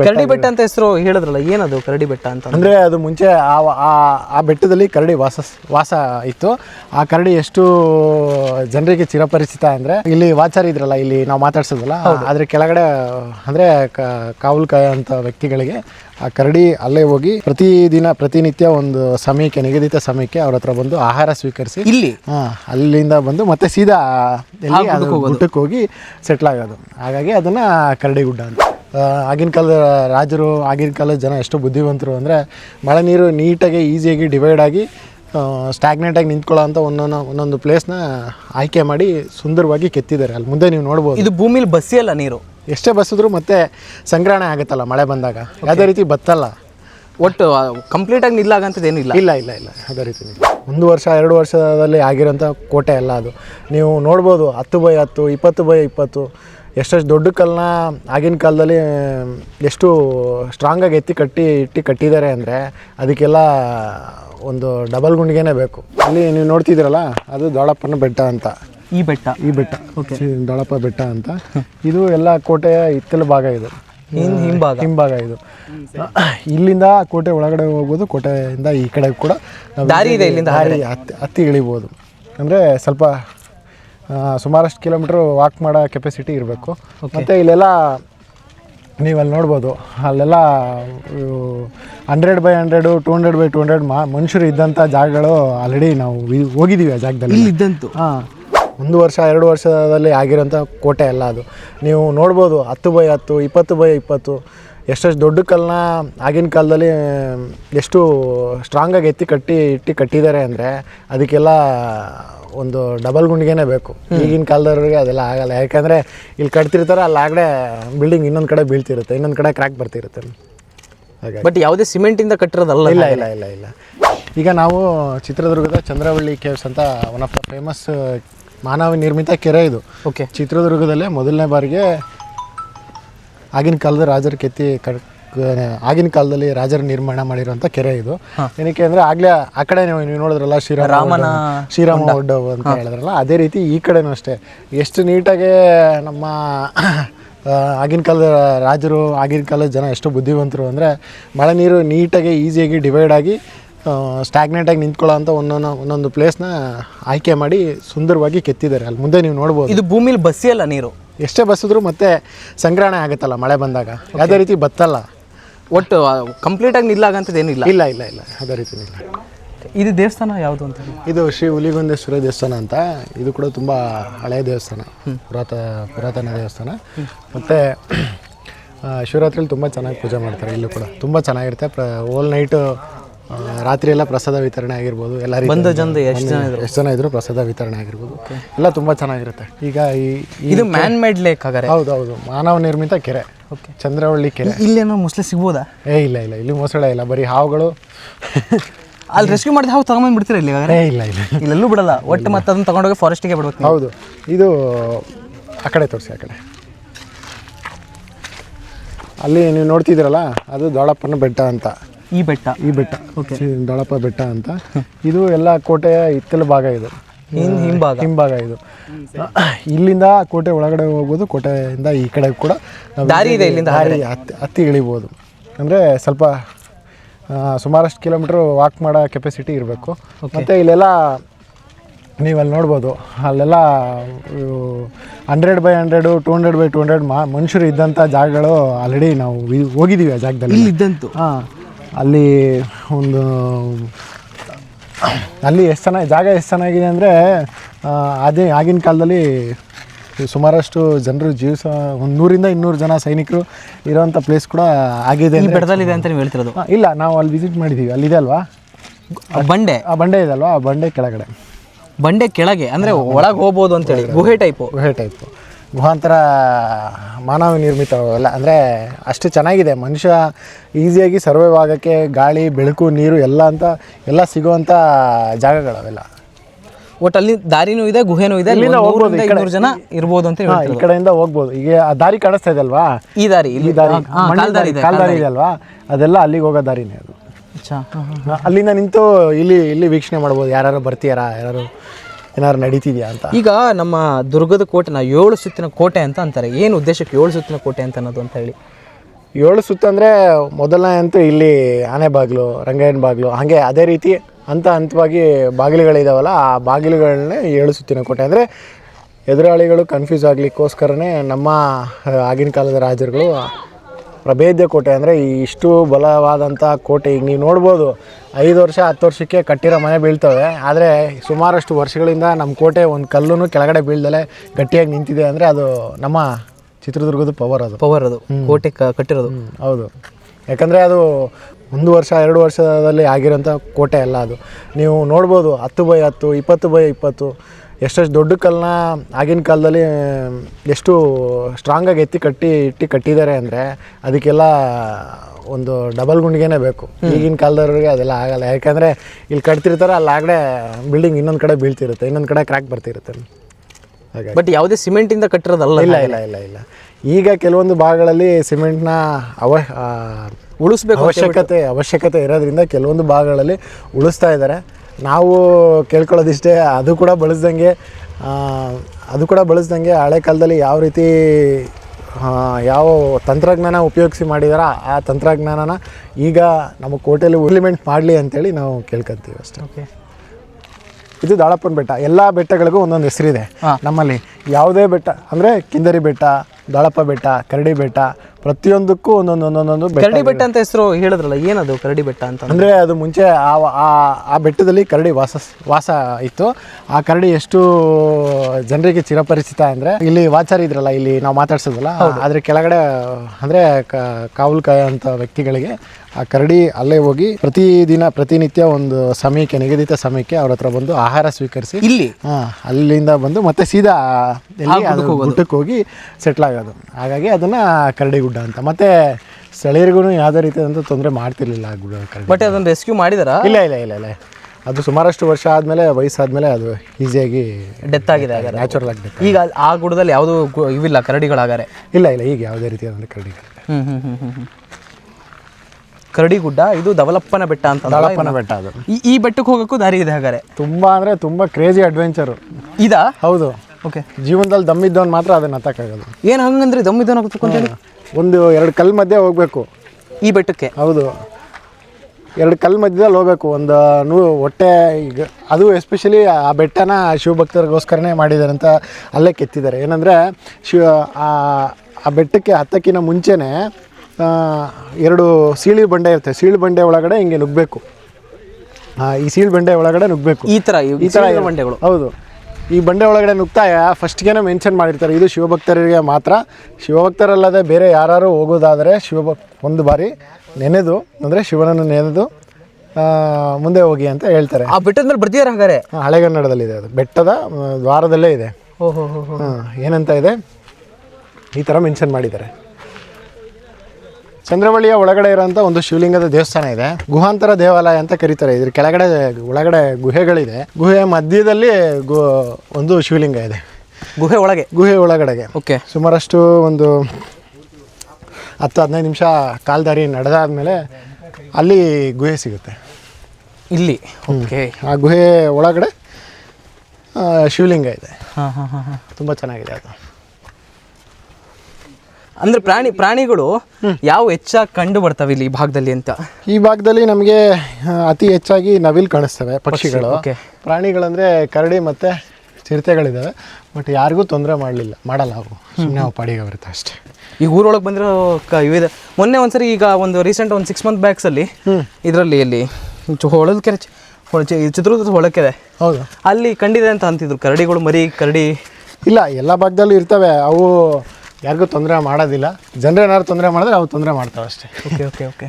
ಕರಡಿ ಬೆಟ್ಟ ಅಂತ ಹೆಸರು ಹೇಳಿದ್ರಲ್ಲ ಏನದು ಕರಡಿ ಬೆಟ್ಟ ಅಂತ ಅಂದರೆ? ಅದು ಮುಂಚೆ ಆ ಆ- ಆ ಬೆಟ್ಟದಲ್ಲಿ ಕರಡಿ ವಾಸ ವಾಸ ಇತ್ತು. ಆ ಕರಡಿ ಎಷ್ಟು ಜನರಿಗೆ ಚಿರಪರಿಚಿತ ಅಂದರೆ ಇಲ್ಲಿ ವಾಚಾರಿ ಇದ್ರಲ್ಲ ಇಲ್ಲಿ ನಾವು ಮಾತಾಡ್ಸೋದಲ್ಲ ಅದ್ರ ಕೆಳಗಡೆ ಅಂದರೆ ಕಾವಲು ಅಂತ ವ್ಯಕ್ತಿಗಳಿಗೆ ಆ ಕರಡಿ ಅಲ್ಲೇ ಹೋಗಿ ಪ್ರತಿದಿನ ಪ್ರತಿನಿತ್ಯ ಒಂದು ಸಮಯಕ್ಕೆ ನಿಗದಿತ ಸಮಯಕ್ಕೆ ಅವ್ರ ಹತ್ರ ಬಂದು ಆಹಾರ ಸ್ವೀಕರಿಸಿ ಇಲ್ಲಿ? ಹಾ, ಅಲ್ಲಿಂದ ಬಂದು ಮತ್ತೆ ಸೀದಾ ಎಲ್ಲಿ ಅದು ಗುಡ್ಡಕ್ಕೆ ಹೋಗಿ ಸೆಟ್ಲ್ ಆಗೋದು. ಹಾಗಾಗಿ ಅದನ್ನ ಕರಡಿ ಗುಡ್ಡ ಅಂತ. ಆಗಿನ ಕಾಲದ ರಾಜರು ಆಗಿನ ಕಾಲದ ಜನ ಎಷ್ಟು ಬುದ್ಧಿವಂತರು ಅಂದರೆ ಮಳೆ ನೀರು ನೀಟಾಗಿ ಈಸಿಯಾಗಿ ಡಿವೈಡ್ ಆಗಿ ಸ್ಟಾಗ್ನೆಂಟಾಗಿ ನಿಂತ್ಕೊಳ್ಳೋ ಅಂತ ಒಂದೊಂದು ಒಂದೊಂದು ಪ್ಲೇಸ್ನ ಆಯ್ಕೆ ಮಾಡಿ ಸುಂದರವಾಗಿ ಕೆತ್ತಿದ್ದಾರೆ. ಅಲ್ಲಿ ಮುಂದೆ ನೀವು ನೋಡ್ಬೋದು. ಇದು ಭೂಮಿಲಿ ಬಸ್ಸಿ ಅಲ್ಲ ನೀರು. ಎಷ್ಟೇ ಬಸಿದ್ರು ಮತ್ತೆ ಸಂಗ್ರಹಣೆ ಆಗುತ್ತಲ್ಲ ಮಳೆ ಬಂದಾಗ. ಯಾವುದೇ ರೀತಿ ಬತ್ತಲ್ಲ. ಒಟ್ಟು ಕಂಪ್ಲೀಟಾಗಿ ಏನಿಲ್ಲ ಇಲ್ಲ? ಇಲ್ಲ ಇಲ್ಲ ಅದೇ ರೀತಿ. ಒಂದು ವರ್ಷ ಎರಡು ವರ್ಷದಲ್ಲಿ ಆಗಿರೋಂಥ ಕೋಟೆ ಅಲ್ಲ ಅದು. ನೀವು ನೋಡ್ಬೋದು ಹತ್ತು ಬೈ ಹತ್ತು ಇಪ್ಪತ್ತು ಬೈ ಇಪ್ಪತ್ತು. ಎಷ್ಟೆಷ್ಟು ದೊಡ್ಡ ಕಲ್ಲನ್ನ ಆಗಿನ ಕಾಲದಲ್ಲಿ ಎಷ್ಟು ಸ್ಟ್ರಾಂಗಾಗಿ ಎತ್ತಿ ಕಟ್ಟಿ ಇಟ್ಟು ಕಟ್ಟಿದ್ದಾರೆ ಅಂದರೆ ಅದಕ್ಕೆಲ್ಲ ಒಂದು ಡಬಲ್ ಗುಂಡಿಗೆನೇ ಬೇಕು. ಅಲ್ಲಿ ನೀವು ನೋಡ್ತಿದ್ದೀರಲ್ಲ ಅದು ದೊಡಪ್ಪನ ಬೆಟ್ಟ ಅಂತ. ಈ ಬೆಟ್ಟ? ಈ ಬೆಟ್ಟ. ದೊಡಪ್ಪ ಬೆಟ್ಟ ಅಂತ. ಇದು ಎಲ್ಲ ಕೋಟೆಯ ಇತ್ತಲ ಭಾಗ ಇದು. ಹಿಂಭಾಗ. ಹಿಂಭಾಗ ಇದು. ಇಲ್ಲಿಂದ ಕೋಟೆ ಒಳಗಡೆ ಹೋಗ್ಬೋದು ಕೋಟೆಯಿಂದ ಈ ಕಡೆ ಕೂಡ ದಾರಿ ಇದೆ ಇಲ್ಲಿಂದ ದಾರಿ ಹತ್ತಿ ಹತ್ತಿ ಇಳಿಬೋದು. ಅಂದರೆ ಸ್ವಲ್ಪ ಸುಮಾರಷ್ಟು ಕಿಲೋಮೀಟ್ರ್ ವಾಕ್ ಮಾಡೋ ಕೆಪಾಸಿಟಿ ಇರಬೇಕು. ಮತ್ತು ಇಲ್ಲೆಲ್ಲ ನೀವಲ್ಲಿ ಅಲ್ಲಿ ನೋಡ್ಬೋದು ಅಲ್ಲೆಲ್ಲ hundred by hundred two hundred by two hundred ಮಾ ಮನುಷ್ಯರು ಇದ್ದಂಥ ಜಾಗಗಳು ಆಲ್ರೆಡಿ ನಾವು ಹೋಗಿದ್ದೀವಿ ಆ ಜಾಗದಲ್ಲಿ. ಇದ್ದಂತೂ ಇದ್ದಂತು? ಹಾಂ. ಒಂದು ವರ್ಷ ಎರಡು ವರ್ಷದಲ್ಲಿ ಆಗಿರೋಂಥ ಕೋಟೆ ಅಲ್ಲ ಅದು. ನೀವು ನೋಡ್ಬೋದು ಹತ್ತು ಬೈ ಹತ್ತು ಇಪ್ಪತ್ತು ಬೈ ಇಪ್ಪತ್ತು. ಎಷ್ಟೆಷ್ಟು ದೊಡ್ಡ ಕಲ್ಲನ್ನ ಆಗಿನ ಕಾಲದಲ್ಲಿ ಎಷ್ಟು ಸ್ಟ್ರಾಂಗಾಗಿ ಎತ್ತಿ ಕಟ್ಟಿ ಇಟ್ಟು ಕಟ್ಟಿದ್ದಾರೆ ಅಂದರೆ ಅದಕ್ಕೆಲ್ಲ ಒಂದು ಡಬಲ್ ಗುಂಡಿಗೆನೇ ಬೇಕು. ಈಗಿನ ಕಾಲದವ್ರಿಗೆ ಅದೆಲ್ಲ ಆಗಲ್ಲ. ಯಾಕಂದರೆ ಇಲ್ಲಿ ಕಟ್ತಿರ್ತಾರೆ ಅಲ್ಲಿ ಆಗಡೆ ಬಿಲ್ಡಿಂಗ್ ಇನ್ನೊಂದು ಕಡೆ ಬೀಳ್ತಿರುತ್ತೆ ಇನ್ನೊಂದು ಕಡೆ ಕ್ರ್ಯಾಕ್ ಬರ್ತಿರುತ್ತೆ. ಹಾಗೆ ಬಟ್ ಯಾವುದೇ ಸಿಮೆಂಟ್ ಇಂದ ಕಟ್ಟಿರೋದಲ್ಲ ಇಲ್ಲ ಇಲ್ಲ ಇಲ್ಲ ಇಲ್ಲ. ಈಗ ನಾವು ಚಿತ್ರದುರ್ಗದ ಚಂದ್ರವಳ್ಳಿ ಕೇವ್ಸ್ ಅಂತ ಒನ್ ಆಫ್ ದ ಫೇಮಸ್ ಮಾನವ ನಿರ್ಮಿತ ಕೆರೆ ಇದು. ಓಕೆ ಚಿತ್ರದುರ್ಗದಲ್ಲೇ ಮೊದಲನೇ ಬಾರಿಗೆ ಆಗಿನ ಕಾಲದ ರಾಜರ ಕೆತ್ತಿ ಆಗಿನ ಕಾಲದಲ್ಲಿ ರಾಜರು ನಿರ್ಮಾಣ ಮಾಡಿರುವಂಥ ಕೆರೆ ಇದು. ಏನಕ್ಕೆ ಅಂದರೆ ಆಗಲೇ ಆ ಕಡೆ ನೀವು ನೀವು ನೋಡಿದ್ರಲ್ಲ ಶ್ರೀರಾಮ ರಾಮನ ಶ್ರೀರಾಮ ಒಡ್ಡು ಅಂತ ಹೇಳಿದ್ರಲ್ಲ ಅದೇ ರೀತಿ ಈ ಕಡೆನೂ ಅಷ್ಟೇ. ಎಷ್ಟು ನೀಟಾಗಿ ನಮ್ಮ ಆಗಿನ ಕಾಲದ ರಾಜರು ಆಗಿನ ಕಾಲದ ಜನ ಎಷ್ಟು ಬುದ್ಧಿವಂತರು ಅಂದರೆ ಮಳೆ ನೀರು ನೀಟಾಗಿ ಈಸಿಯಾಗಿ ಡಿವೈಡ್ ಆಗಿ ಸ್ಟ್ಯಾಗ್ನೆಟ್ ಆಗಿ ನಿಂತ್ಕೊಳ್ಳೋ ಅಂತ ಒಂದೊಂದು ಒಂದೊಂದು ಪ್ಲೇಸ್ನ ಆಯ್ಕೆ ಮಾಡಿ ಸುಂದರವಾಗಿ ಕೆತ್ತಿದ್ದಾರೆ. ಅಲ್ಲಿ ಮುಂದೆ ನೀವು ನೋಡ್ಬೋದು. ಇದು ಭೂಮಿಲಿ ಬಸ್ಸಿ ಅಲ್ಲ ನೀರು? ಎಷ್ಟೇ ಬಸಿದ್ರು ಮತ್ತೆ ಸಂಗ್ರಹಣೆ ಆಗುತ್ತಲ್ಲ ಮಳೆ ಬಂದಾಗ? ಯಾವುದೇ ರೀತಿ ಬತ್ತಲ್ಲ. ಒಟ್ಟು ಕಂಪ್ಲೀಟ್ ಆಗಿ ನಿಲ್ಲಾಗಂಥದ್ದು ಏನಿಲ್ಲ. ಇಲ್ಲ ಇಲ್ಲ ಇಲ್ಲ. ಅದೇ ರೀತಿ ಇಲ್ಲ ಇದು ದೇವಸ್ಥಾನ ಯಾವುದು ಅಂತ? ಇದು ಶ್ರೀ ಹುಲಿಗುಂದೇಶ್ವರ ದೇವಸ್ಥಾನ ಅಂತ. ಇದು ಕೂಡ ತುಂಬ ಹಳೆಯ ದೇವಸ್ಥಾನ. ಪುರಾತ ಪುರಾತನ ದೇವಸ್ಥಾನ. ಮತ್ತು ಶಿವರಾತ್ರಿಲಿ ತುಂಬ ಚೆನ್ನಾಗಿ ಪೂಜೆ ಮಾಡ್ತಾರೆ ಇಲ್ಲೂ ಕೂಡ. ತುಂಬ ಚೆನ್ನಾಗಿರುತ್ತೆ. ಪ್ರ ಓಲ್ ನೈಟು ರಾತ್ರಿ ಎಲ್ಲ ಪ್ರಸಾದ ವಿತರಣೆ ಆಗಿರ್ಬೋದು ಎಲ್ಲ ಬಂದ ಜನರು ಎಷ್ಟು ಜನ ಇದ್ರು? ಎಷ್ಟು ಜನ ಇದ್ರು ಪ್ರಸಾದ ವಿತರಣೆ ಆಗಿರ್ಬೋದು. ಎಲ್ಲ ತುಂಬ ಚೆನ್ನಾಗಿರುತ್ತೆ. ಈಗ ಈ ಇದು ಮ್ಯಾನ್ ಮೇಡ್ ಲೇಕ್ ಹಾಗಾದ್ರೆ? ಹೌದು ಹೌದು. ಮಾನವ ನಿರ್ಮಿತ ಕೆರೆ. ಓಕೆ ಚಂದ್ರವಳ್ಳಿ ಕೆರೆ. ಇಲ್ಲೇನೋ ಮೊಸಳೆ ಸಿಗ್ಬೋದಾ? ಏ ಇಲ್ಲ ಇಲ್ಲ. ಇಲ್ಲಿ ಮೊಸಳೆ ಇಲ್ಲ. ಬರೀ ಹಾವುಗಳು. ಅಲ್ಲಿ ರೆಸ್ಕ್ಯೂ ಮಾಡಿದ ಹಾವು ತಗೊಂಬಂದು ಬಿಡ್ತೀರಾ ಇಲ್ಲಿ ಏ ಇಲ್ಲ ಇಲ್ಲ ಇಲ್ಲೆಲ್ಲೂ ಬಿಡಲ್ಲ. ಒಟ್ಟು ಮತ್ತೆ ಅದನ್ನ ತಗೊಂಡೋಗಿ ಫಾರೆಸ್ಟಿಗೆ ಬಿಡ್ಬೇಕು. ಹೌದು. ಇದು ಆ ಕಡೆ ತೋರಿಸಿ ಆ ಕಡೆ. ಅಲ್ಲಿ ನೀವು ನೋಡ್ತಿದ್ದೀರಲ್ಲ ಅದು ದೊಡ್ಡಪ್ಪನ ಬೆಟ್ಟ ಅಂತ. ಈ ಬೆಟ್ಟ. ಈ ಬೆಟ್ಟ. ದೊಳಪ ಬೆಟ್ಟ ಅಂತ. ಇದು ಎಲ್ಲ ಕೋಟೆಯ ಇತ್ತಲ ಭಾಗ ಇದು. ಹಿಂಭಾಗ. ಹಿಂಭಾಗ ಇದು. ಇಲ್ಲಿಂದ ಕೋಟೆ ಒಳಗಡೆ ಹೋಗ್ಬೋದು ಕೋಟೆಯಿಂದ ಈ ಕಡೆ ಕೂಡ ದಾರಿ ಇದೆ ಇಲ್ಲಿಂದ ದಾರಿ ಹತ್ತಿ ಹತ್ತಿ ಇಳಿಬೋದು. ಅಂದರೆ ಸ್ವಲ್ಪ ಸುಮಾರಷ್ಟು ಕಿಲೋಮೀಟ್ರ್ ವಾಕ್ ಮಾಡೋ ಕೆಪಾಸಿಟಿ ಇರಬೇಕು. ಮತ್ತು ಇಲ್ಲೆಲ್ಲ ನೀವು ಅಲ್ಲಿ ನೋಡ್ಬೋದು ಅಲ್ಲೆಲ್ಲ hundred by hundred two hundred by two hundred ಮಾ ಮನುಷ್ಯರು ಇದ್ದಂಥ ಜಾಗಗಳು ಆಲ್ರೆಡಿ ನಾವು ಹೋಗಿದ್ದೀವಿ ಆ ಜಾಗದಲ್ಲಿ. ಇದ್ದಂತು? ಹಾಂ. ಅಲ್ಲಿ ಒಂದು ಅಲ್ಲಿ ಎಷ್ಟು ಚೆನ್ನಾಗಿ ಜಾಗ ಎಷ್ಟು ಚೆನ್ನಾಗಿದೆ ಅಂದರೆ ಅದೇ ಆಗಿನ ಕಾಲದಲ್ಲಿ ಸುಮಾರಷ್ಟು ಜನರು ಜೀವಿಸ ಒಂದು ನೂರಿಂದ ಇನ್ನೂರು ಜನ ಸೈನಿಕರು ಇರೋವಂಥ ಪ್ಲೇಸ್ ಕೂಡ ಆಗಿದೆ ಬೆಟ್ಟದಲ್ಲಿದೆ ಅಂತ ನೀವು ಹೇಳ್ತಿರೋದು? ಇಲ್ಲ ನಾವು ಅಲ್ಲಿ ವಿಸಿಟ್ ಮಾಡಿದ್ದೀವಿ ಅಲ್ಲಿದೆ ಅಲ್ವಾ? ಬಂಡೆ? ಆ ಬಂಡೆ ಇದೆ ಅಲ್ವಾ? ಆ ಬಂಡೆ ಕೆಳಗಡೆ. ಬಂಡೆ ಕೆಳಗೆ ಅಂದರೆ ಒಳಗೆ ಹೋಗ್ಬೋದು ಅಂತೇಳಿ ಗುಹೆ ಟೈಪು ಗುಹೆ ಟೈಪು ಗುಹಾಂತರ ಮಾನವ ನಿರ್ಮಿತವಲ್ಲ ಅಂದರೆ ಅಷ್ಟು ಚೆನ್ನಾಗಿದೆ. ಮನುಷ್ಯ ಈಸಿಯಾಗಿ ಸರ್ವೈವ್ ಆಗೋಕ್ಕೆ ಗಾಳಿ ಬೆಳಕು ನೀರು ಎಲ್ಲ ಅಂತ ಎಲ್ಲ ಸಿಗುವಂಥ ಜಾಗಗಳು ಅವೆಲ್ಲ ಒಟ್ಟು ಅಲ್ಲಿ ದಾರಿನೂ ಇದೆ ಗುಹೆನೂ ಇದೆ. ಹೋಗ್ಬೋದು, ಕಡೆ. ಜನ ಇರ್ಬೋದು ಅಂತ ಈ ಕಡೆಯಿಂದ ಹೋಗ್ಬೋದು. ಈಗ ಆ ದಾರಿ ಕಾಣಿಸ್ತಾ ಇದೆ ಅಲ್ವಾ? ಈ ದಾರಿ ಇಲ್ಲಿ ದಾರಿ. ಕಾಲ್ದಾರಿ ಹಾ, ದಾರಿ ಇದೆ ಅಲ್ವಾ? ಅದೆಲ್ಲ ಅಲ್ಲಿಗೆ ಹೋಗೋ ದಾರಿನೇ ಅದು. ಅಲ್ಲಿಂದ ನಿಂತು ಇಲ್ಲಿ ಇಲ್ಲಿ ವೀಕ್ಷಣೆ ಮಾಡ್ಬೋದು. ಯಾರು ಬರ್ತೀಯಾರ? ಯಾರು ಏನಾದ್ರು ನಡೀತಿದ್ಯಾ ಅಂತ? ಈಗ ನಮ್ಮ ದುರ್ಗದ ಕೋಟೆನ ಏಳು ಸುತ್ತಿನ ಕೋಟೆ ಅಂತ ಅಂತಾರೆ. ಏನು ಉದ್ದೇಶಕ್ಕೆ ಏಳು ಸುತ್ತಿನ ಕೋಟೆ ಅಂತ ಅನ್ನೋದು ಅಂತ ಹೇಳಿ? ಏಳು ಸುತ್ತು ಅಂದರೆ ಮೊದಲನೇ ಅಂತೂ ಇಲ್ಲಿ ಆನೆ ಬಾಗಿಲು ರಂಗಾಯಣ ಬಾಗಿಲು ಹಾಗೆ ಅದೇ ರೀತಿ ಹಂತ ಹಂತವಾಗಿ ಬಾಗಿಲುಗಳಿದಾವಲ್ಲ ಆ ಬಾಗಿಲುಗಳನ್ನೇ ಏಳು ಸುತ್ತಿನ ಕೋಟೆ. ಅಂದರೆ ಎದುರಾಳಿಗಳು ಕನ್ಫ್ಯೂಸ್ ಆಗಲಿಕ್ಕೋಸ್ಕರನೇ ನಮ್ಮ ಆಗಿನ ಕಾಲದ ರಾಜರುಗಳು ಪ್ರಭೇದ್ಯ ಕೋಟೆ ಅಂದರೆ ಇಷ್ಟು ಬಲವಾದಂಥ ಕೋಟೆ ಈಗ ನೀವು ನೋಡ್ಬೋದು ಐದು ವರ್ಷ ಹತ್ತು ವರ್ಷಕ್ಕೆ ಕಟ್ಟಿರೋ ಮನೆ ಬೀಳ್ತವೆ. ಆದರೆ ಸುಮಾರಷ್ಟು ವರ್ಷಗಳಿಂದ ನಮ್ಮ ಕೋಟೆ ಒಂದು ಕಲ್ಲೂ ಕೆಳಗಡೆ ಬೀಳ್ದಲೆ ಗಟ್ಟಿಯಾಗಿ ನಿಂತಿದೆ ಅಂದರೆ ಅದು ನಮ್ಮ ಚಿತ್ರದುರ್ಗದ ಪವರ್ ಅದು. ಪವರ್ ಅದು. ಕೋಟೆ ಕ- ಕಟ್ಟಿರೋದು. ಹೌದು. ಯಾಕಂದರೆ ಅದು ಒಂದು ವರ್ಷ ಎರಡು ವರ್ಷದಲ್ಲಿ ಆಗಿರೋಂಥ ಕೋಟೆ ಅಲ್ಲ ಅದು. ನೀವು ನೋಡ್ಬೋದು ಹತ್ತು ಬೈ ಹತ್ತು ಇಪ್ಪತ್ತು ಬೈ ಇಪ್ಪತ್ತು ಎಷ್ಟೆಷ್ಟು ದೊಡ್ಡ ಕಲ್ಲನ್ನ ಆಗಿನ ಕಾಲದಲ್ಲಿ ಎಷ್ಟು ಸ್ಟ್ರಾಂಗಾಗಿ ಎತ್ತಿ ಕಟ್ಟಿ ಇಟ್ಟು ಕಟ್ಟಿದ್ದಾರೆ ಅಂದರೆ ಅದಕ್ಕೆಲ್ಲ ಒಂದು ಡಬಲ್ ಗುಂಡಿಗೆನೇ ಬೇಕು. ಈಗಿನ ಕಾಲದವ್ರಿಗೆ ಅದೆಲ್ಲ ಆಗಲ್ಲ. ಯಾಕಂದರೆ ಇಲ್ಲಿ ಕಟ್ತಿರ್ತಾರೆ ಅಲ್ಲಿ ಆಗಡೆ ಬಿಲ್ಡಿಂಗ್ ಇನ್ನೊಂದು ಕಡೆ ಬೀಳ್ತಿರುತ್ತೆ ಇನ್ನೊಂದು ಕಡೆ ಕ್ರ್ಯಾಕ್ ಬರ್ತಿರುತ್ತೆ. ಹಾಗಾಗಿ. ಬಟ್ ಯಾವುದೇ ಸಿಮೆಂಟಿಂದ ಕಟ್ಟಿರೋದಲ್ಲ ಇಲ್ಲ ಇಲ್ಲ ಇಲ್ಲ ಇಲ್ಲ. ಈಗ ಕೆಲವೊಂದು ಭಾಗಗಳಲ್ಲಿ ಸಿಮೆಂಟ್ನ ಅವ ಉಳಿಸ್ಬೇಕು ಅವಶ್ಯಕತೆ ಅವಶ್ಯಕತೆ ಇರೋದ್ರಿಂದ ಕೆಲವೊಂದು ಭಾಗಗಳಲ್ಲಿ ಉಳಿಸ್ತಾ ಇದ್ದಾರೆ. ನಾವು ಕೇಳ್ಕೊಳ್ಳೋದಿಷ್ಟೇ ಅದು ಕೂಡ ಬಳಸ್ದಂಗೆ ಅದು ಕೂಡ ಬಳಸ್ದಂಗೆ ಹಳೆ ಕಾಲದಲ್ಲಿ ಯಾವ ರೀತಿ ಯಾವ ತಂತ್ರಜ್ಞಾನ ಉಪಯೋಗಿಸಿ ಮಾಡಿದಾರ ಆ ತಂತ್ರಜ್ಞಾನನ ಈಗ ನಮ್ಮ ಕೋಟೆಯಲ್ಲಿ ಇಂಪ್ಲಿಮೆಂಟ್ ಮಾಡಲಿ ಅಂತೇಳಿ ನಾವು ಕೇಳ್ಕೊತೀವಿ ಅಷ್ಟೇ. ಓಕೆ. ಇದು ದಾಳಪ್ಪನ ಬೆಟ್ಟ ಎಲ್ಲ ಬೆಟ್ಟಗಳಿಗೂ ಒಂದೊಂದು ಹೆಸರಿದೆ ನಮ್ಮಲ್ಲಿ. ಯಾವುದೇ ಬೆಟ್ಟ ಅಂದರೆ ಕಿಂದರಿ ಬೆಟ್ಟ ದಾಳಪ್ಪ ಬೆಟ್ಟ ಕರಡಿ ಬೆಟ್ಟ ಪ್ರತಿಯೊಂದಕ್ಕೂ ಒಂದೊಂದು ಒಂದೊಂದೊಂದು ಬೆಟ್ಟ ಕರಡಿ ಬೆಟ್ಟ ಅಂತ ಹೆಸರು ಹೇಳಿದ್ರಲ್ಲ ಏನದು ಕರಡಿ ಬೆಟ್ಟ ಅಂತ? ಅಂದರೆ ಅದು ಮುಂಚೆ ಆ ಆ- ಆ ಬೆಟ್ಟದಲ್ಲಿ ಕರಡಿ ವಾಸ ವಾಸ ಇತ್ತು. ಆ ಕರಡಿ ಎಷ್ಟು ಜನರಿಗೆ ಚಿರಪರಿಚಿತ ಅಂದರೆ ಇಲ್ಲಿ ವಾಚಾರಿ ಇದ್ರಲ್ಲ ಇಲ್ಲಿ ನಾವು ಮಾತಾಡ್ಸೋದಲ್ಲ ಅದ್ರ ಕೆಳಗಡೆ ಅಂದರೆ ಕಾವಲು ಅಂತ ವ್ಯಕ್ತಿಗಳಿಗೆ ಆ ಕರಡಿ ಅಲ್ಲೇ ಹೋಗಿ ಪ್ರತಿದಿನ ಪ್ರತಿನಿತ್ಯ ಒಂದು ಸಮಯಕ್ಕೆ ನಿಗದಿತ ಸಮಯಕ್ಕೆ ಅವ್ರ ಹತ್ರ ಬಂದು ಆಹಾರ ಸ್ವೀಕರಿಸಿ ಇಲ್ಲಿ? ಹಾ, ಅಲ್ಲಿಂದ ಬಂದು ಮತ್ತೆ ಸೀದಾ ಎಲ್ಲಿ ಅದು ಗುಡ್ಡಕ್ಕೆ ಹೋಗಿ ಸೆಟ್ಲ್ ಆಗೋದು. ಹಾಗಾಗಿ ಅದನ್ನ ಕರಡಿ ಗುಡ್ಡ ಅಂತ. ಮತ್ತೆ ಸ್ಥಳೀಯರಿಗೂ ಯಾವುದೇ ರೀತಿಯಾದಂಥ ತೊಂದರೆ ಮಾಡ್ತಿರ್ಲಿಲ್ಲ ಆ ಗುಡ್ಡ ಕರಡಿ ಬಟ್ ಅದನ್ನ ರೆಸ್ಕ್ಯೂ ಮಾಡಿದಾರ? ಇಲ್ಲ ಇಲ್ಲ ಇಲ್ಲ ಇಲ್ಲ. ಅದು ಸುಮಾರಷ್ಟು ವರ್ಷ ಆದಮೇಲೆ ವಯಸ್ಸಾದ್ಮೇಲೆ ಅದು ಈಸಿಯಾಗಿ ಡೆತ್ ಆಗಿದೆ ನ್ಯಾಚುರಲ್ ಆಗಿ ಈಗ ಆ ಗುಡದಲ್ಲಿ ಯಾವುದು ಇವಿಲ್ಲ ಕರಡಿಗಳಾಗಾರೆ? ಇಲ್ಲ ಇಲ್ಲ ಈಗ ಯಾವುದೇ ರೀತಿಯಾದಂಥ ಕರಡಿಗಳಿಲ್ಲ ಹ್ಮ್ ಹ್ಮ್ ಹ್ಮ್ ಹ್ಮ್. ಕರಡಿ ಗುಡ್ಡ ಇದು ದವಲಪ್ಪನ ಬೆಟ್ಟ ಅಂತ ದವಲಪ್ಪನ ಬೆಟ್ಟ ಅದು. ಈ ಬೆಟ್ಟಕ್ಕೆ ಹೋಗೋಕ್ಕೂ ದಾರಿ ಇದೆ ಹಾಗಾರೆ ತುಂಬಾ ಅಂದರೆ ತುಂಬ ಕ್ರೇಜಿ ಅಡ್ವೆಂಚರು ಇದಾ? ಹೌದು. ಓಕೆ ಜೀವನದಲ್ಲಿ ದಮ್ಮಿದ್ದವನು ಮಾತ್ರ ಅದನ್ನ ಹತ್ತಕ್ಕಾಗಲ್ಲ ಏನು ಹಂಗಂದ್ರೆ ದಮ್ಮಿದ್ದವನ ಹೇಳಿ? ಒಂದು ಎರಡು ಕಲ್ ಮಧ್ಯೆ ಹೋಗಬೇಕು. ಈ ಬೆಟ್ಟಕ್ಕೆ? ಹೌದು. ಎರಡು ಕಲ್ ಮಧ್ಯದಲ್ಲಿ ಹೋಗ್ಬೇಕು. ಒಂದು ನೂ ಹೊಟ್ಟೆ ಈಗ ಅದು ಎಸ್ಪೆಷಲಿ ಆ ಬೆಟ್ಟನ ಶಿವಭಕ್ತರಿಗೋಸ್ಕರನೇ ಮಾಡಿದ್ದಾರೆ ಅಂತ ಅಲ್ಲೇ ಕೆತ್ತಿದ್ದಾರೆ. ಏನಂದರೆ ಶಿವ ಆ ಆ ಬೆಟ್ಟಕ್ಕೆ ಹತ್ತಕ್ಕಿಂತ ಮುಂಚೆನೇ ಎರಡು ಸೀಳಿ ಬಂಡೆ ಇರುತ್ತೆ. ಸೀಳು ಬಂಡೆ ಒಳಗಡೆ ಹಿಂಗೆ ನುಗ್ಗಬೇಕು. ಈ ಸೀಳು ಬಂಡೆ ಒಳಗಡೆ ನುಗ್ಗಬೇಕು. ಈ ತರ ಈ ಥರ ಬಂಡೆಗಳು. ಹೌದು. ಈ ಬಂಡೆ ಒಳಗಡೆ ನುಗ್ತಾ ಫಸ್ಟ್ಗೇನೆ ಮೆನ್ಷನ್ ಮಾಡಿರ್ತಾರೆ. ಇದು ಶಿವಭಕ್ತರಿಗೆ ಮಾತ್ರ. ಶಿವಭಕ್ತರಲ್ಲದೆ ಬೇರೆ ಯಾರು ಹೋಗೋದಾದರೆ ಶಿವಭಕ್ ಒಂದು ಬಾರಿ ನೆನೆದು ಅಂದರೆ ಶಿವನನ್ನು ನೆನೆದು ಮುಂದೆ ಹೋಗಿ ಅಂತ ಹೇಳ್ತಾರೆ. ಆ ಬೆಟ್ಟದ ಮೇಲೆ ಬರ್ತೀಯಾರ ಹಾಗಾದ್ರೆ? ಹಳೆಗನ್ನಡದಲ್ಲಿದೆ ಅದು. ಬೆಟ್ಟದ ದ್ವಾರದಲ್ಲೇ ಇದೆ. ಓಹೋ ಏನಂತ ಇದೆ? ಈ ಥರ ಮೆನ್ಷನ್ ಮಾಡಿದ್ದಾರೆ. ಚಂದ್ರವಳ್ಳಿಯ ಒಳಗಡೆ ಇರೋಂಥ ಒಂದು ಶಿವಲಿಂಗದ ದೇವಸ್ಥಾನ ಇದೆ. ಗುಹಾಂತರ ದೇವಾಲಯ ಅಂತ ಕರೀತಾರೆ. ಇದ್ರ ಕೆಳಗಡೆ ಒಳಗಡೆ ಗುಹೆಗಳಿದೆ. ಗುಹೆ ಮಧ್ಯದಲ್ಲಿ ಗು ಒಂದು ಶಿವಲಿಂಗ ಇದೆ. ಗುಹೆ ಒಳಗೆ? ಗುಹೆ ಒಳಗಡೆಗೆ. ಓಕೆ. ಸುಮಾರಷ್ಟು ಒಂದು ಹತ್ತು ಹದಿನೈದು ನಿಮಿಷ ಕಾಲ್ದಾರಿ ನಡೆದಾದ್ಮೇಲೆ ಅಲ್ಲಿ ಗುಹೆ ಸಿಗುತ್ತೆ. ಇಲ್ಲಿ? ಓಕೆ. ಆ ಗುಹೆ ಒಳಗಡೆ ಶಿವಲಿಂಗ ಇದೆ. ಹಾಂ ಹಾಂ ಹಾಂ ಹಾಂ. ತುಂಬ ಚೆನ್ನಾಗಿದೆ ಅದು. ಅಂದ್ರೆ ಪ್ರಾಣಿ ಪ್ರಾಣಿಗಳು ಯಾವ ಹೆಚ್ಚಾಗಿ ಕಂಡು ಬರ್ತವೆ ಇಲ್ಲಿ ಈ ಭಾಗದಲ್ಲಿ ಅಂತ? ಈ ಭಾಗದಲ್ಲಿ ನಮಗೆ ಅತಿ ಹೆಚ್ಚಾಗಿ ನವಿಲ್ ಕಾಣಿಸ್ತವೆ ಪಕ್ಷಿಗಳು. ಓಕೆ ಪ್ರಾಣಿಗಳಂದರೆ ಕರಡಿ ಮತ್ತೆ ಚಿರತೆಗಳಿದ್ದಾವೆ ಬಟ್ ಯಾರಿಗೂ ತೊಂದರೆ ಮಾಡಲಿಲ್ಲ ಮಾಡಲ್ಲ ಅವು ಸುಮ್ಮನೆ ಅವು ಪಾಡಿಗೆ ಬರುತ್ತೆ ಅಷ್ಟೇ. ಈಗ ಊರೊಳಗೆ ಬಂದಿರೋ ಕ ಇವಿದೆ ಮೊನ್ನೆ ಒಂದ್ಸರಿ ಈಗ ಒಂದು ರೀಸೆಂಟ್ ಒಂದು ಸಿಕ್ಸ್ ಮಂತ್ ಬ್ಯಾಕ್ಸಲ್ಲಿ ಇದರಲ್ಲಿ ಇಲ್ಲಿ ಹೊಳದ ಕೆರೆ ಚಿ- ಹೊಳ- ಈ ಚಿತ್ರದುರ್ಗದ ಹೌದು. ಅಲ್ಲಿ ಕಂಡಿದೆ ಅಂತ ಅಂತಿದ್ರು ಕರಡಿಗಳು ಮರಿ ಕರಡಿ? ಇಲ್ಲ ಎಲ್ಲ ಭಾಗದಲ್ಲೂ ಇರ್ತವೆ. ಅವು ಯಾರಿಗೂ ತೊಂದರೆ ಮಾಡೋದಿಲ್ಲ. ಜನರು ಏನಾದ್ರು ತೊಂದರೆ ಮಾಡಿದ್ರೆ ಅವ್ರು ತೊಂದರೆ ಮಾಡ್ತಾವೆ ಅಷ್ಟೇ okay okay okay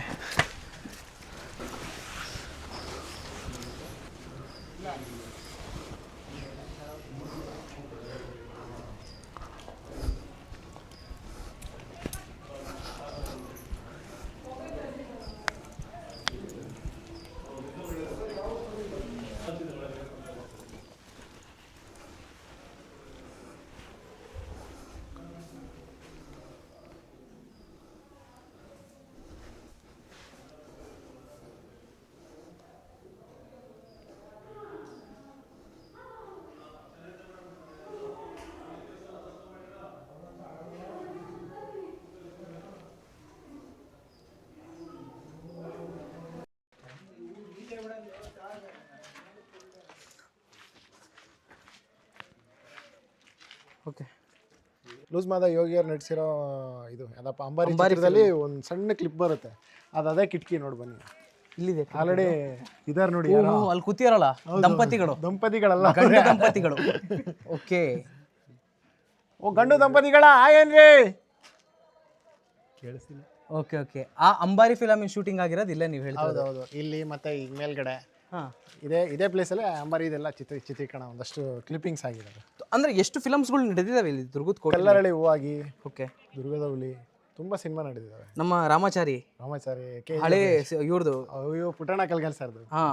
okay. Loose Mada ಯೋಗಿಯವ್ರು ನಡೆಸಿರೋ ಇದು ಯಾವ್ದಪ್ಪ ಅಂಬಾರಿ ಚಿತ್ರದಲ್ಲಿ ಒಂದು ಸಣ್ಣ ಕ್ಲಿಪ್ ಬರುತ್ತೆ. ಅದು ಅದೇ ಕಿಟಕಿ ನೋಡಿ ಬನ್ನಿ. ಇಲ್ಲಿದೆ ಆಲ್ರೆಡಿ ಇದಾರೆ ನೋಡಿ ಓ, ಅಲ್ಲಿ ಕೂತಿರಲ್ಲ? ದಂಪತಿಗಳು. ದಂಪತಿಗಳಲ್ಲ. ಗಂಡು ದಂಪತಿಗಳು. ಓಕೆ. ಓ ಗಂಡು ದಂಪತಿಗಳ? ಏನ್ರಿ? ಕೇಳಿಸಿಲ್ಲ ಓಕೆ ಓಕೆ. ಆ ಅಂಬಾರಿ ಫಿಲಮ್ ಶೂಟಿಂಗ್ ಆಗಿರೋದು ಇಲ್ಲೇ ನೀವು ಹೇಳ್ತಾ ಹೌದು ಹೌದು. ಇಲ್ಲಿ ಮತ್ತೆ ಈಗ ಮೇಲ್ಗಡೆ ಹಾಂ. ಇದೇ ಇದೇ ಪ್ಲೇಸಲ್ಲೇ ಅಂಬಾರಿ ಇದೆಲ್ಲ ಚಿತ್ರ ಚಿತ್ರೀಕರಣ ಒಂದಷ್ಟು ಕ್ಲಿಪ್ಪಿಂಗ್ಸ್ ಆಗಿದ್ದಾವೆ ಅಂದ್ರೆ ಎಷ್ಟು ಫಿಲಮ್ಸ್ಗಳು ನಡೆದಿದ್ದಾವೆ ಇಲ್ಲಿ ದುರ್ಗದ ಕೋಟೆ ಕಲ್ಲರಳಿ ಹೂವಾಗಿ ಓಕೆ. ದುರ್ಗದ ಹುಲಿ ತುಂಬ ಸಿನಿಮಾ ನಡೆದಿದ್ದಾವೆ ನಮ್ಮ ರಾಮಾಚಾರಿ. ರಾಮಾಚಾರಿ ಕೆ. ಹಳೆ ಇವ್ರದ್ದು ಅಯ್ಯೋ ಪುಟಾಣ ಕಲ್ಗಲ್ ಸರ್ದು. ಹಾ.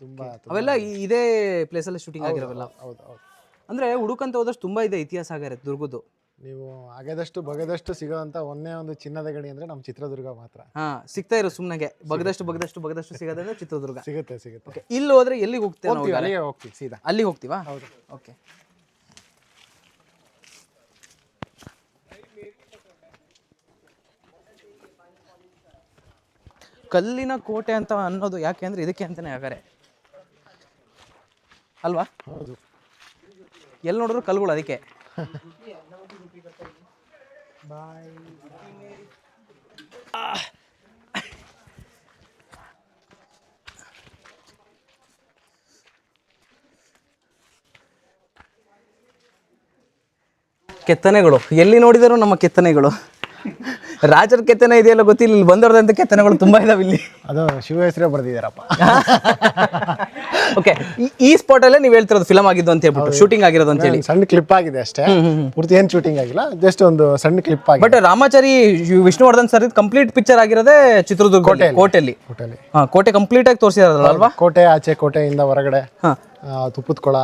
ತುಂಬ ಅವೆಲ್ಲ ಈ- ಇದೇ ಪ್ಲೇಸಲ್ಲಿ ಶೂಟಿಂಗ್ ಆಗಿರೋವಲ್ಲ? ಹೌದು ಹೌದು ಅಂದ್ರೆ ಹುಡುಕಂತ ಹೋದಷ್ಟು ತುಂಬಾ ಇದೆ ಇತಿಹಾಸ ಆಗಿರುತ್ತೆ ದುರ್ಗದ್ದು. ನೀವು ಆಗದಷ್ಟು ಬಗದಷ್ಟು ಸಿಗೋವಂಥ ಒಂದೇ ಒಂದು ಚಿನ್ನದ ಗಣಿ ಅಂದರೆ ನಮ್ಮ ಚಿತ್ರದುರ್ಗ ಮಾತ್ರ. ಹಾ ಸಿಗ್ತಾ ಇರೋ ಸುಮ್ಮನೆಗೆ ಬಗದಷ್ಟು ಬಗದಷ್ಟು ಬಗದಷ್ಟು ಸಿಗೋದಂದ್ರೆ ಚಿತ್ರದುರ್ಗ. ಸಿಗುತ್ತೆ ಸಿಗುತ್ತೆ. ಇಲ್ಲಿ ಹೋದ್ರೆ ಎಲ್ಲಿಗೆ ಹೋಗ್ತೇವೆ ನಾವು ಹೋಗ್ತೀವಿ ಅಲ್ಲಿಗೆ ಹೋಗ್ತೀವಿ ಸೀದಾ. ಅಲ್ಲಿಗೆ ಹೋಗ್ತೀವಾ? ಹೌದು. ಓಕೆ ಕಲ್ಲಿನ ಕೋಟೆ ಅಂತ ಅನ್ನೋದು ಯಾಕೆ ಅಂದ್ರೆ ಇದಕ್ಕೆ ಅಂತಾನೆ ಹಾಗಾರೆ. ಅಲ್ವಾ? ಹೌದು. ಎಲ್ಲಿ ನೋಡಿದ್ರು ಕಲ್ಗಳು ಅದಕ್ಕೆ. ಕೆತ್ತನೆಗಳು. ಎಲ್ಲಿ ನೋಡಿದರೂ ನಮ್ಮ ಕೆತ್ತನೆಗಳು. ರಾಜರ ಕೆತ್ತನೆ ಇದೆಯಲ್ಲ ಗೊತ್ತಿಲ್ಲ ಇಲ್ಲಿ ಬಂದವ್ರದಂತ ಕೆತ್ತನೆಗಳು ತುಂಬಾ ಇದಾವೆ ಇಲ್ಲಿ. ಅದು ಶಿವ ಹೆಸರೇ ಬರ್ದಿದ್ದಾರಪ್ಪ. ಓಕೆ ಈ ಸ್ಪಾಟ್ ಅಲ್ಲೇ ನೀವು ಹೇಳ್ತಿರೋದು ಫಿಲಮ್ ಆಗಿದ್ದು ಅಂತ ಹೇಳ್ಬಿಟ್ಟು ಶೂಟಿಂಗ್ ಆಗಿರೋದು ಅಂತ ಹೇಳಿ. ಸಣ್ಣ ಕ್ಲಿಪ್ ಆಗಿದೆ ಅಷ್ಟೇ. ಪೂರ್ತಿ ಏನು ಶೂಟಿಂಗ್ ಆಗಿಲ್ಲ ಜಸ್ಟ್ ಒಂದು ಸಣ್ಣ ಕ್ಲಿಪ್ ಆಗಿದೆ. But Ramachari Vishnuvardhan sir complete picture ಆಗಿರೋದೇ Chitradurga ಕೋಟೆಯಲ್ಲಿ. ಹೋಟೆಲಿ ಹಾ ಕೋಟೆ ಕಂಪ್ಲೀಟ್ ಆಗಿ ತೋರಿಸಿದಾರಲ್ಲ ಅಲ್ವಾ? ಕೋಟೆ ಆಚೆ ಕೋಟೆಯಿಂದ ಹೊರಗಡೆ ತುಪ್ಪದ ಕೊಳ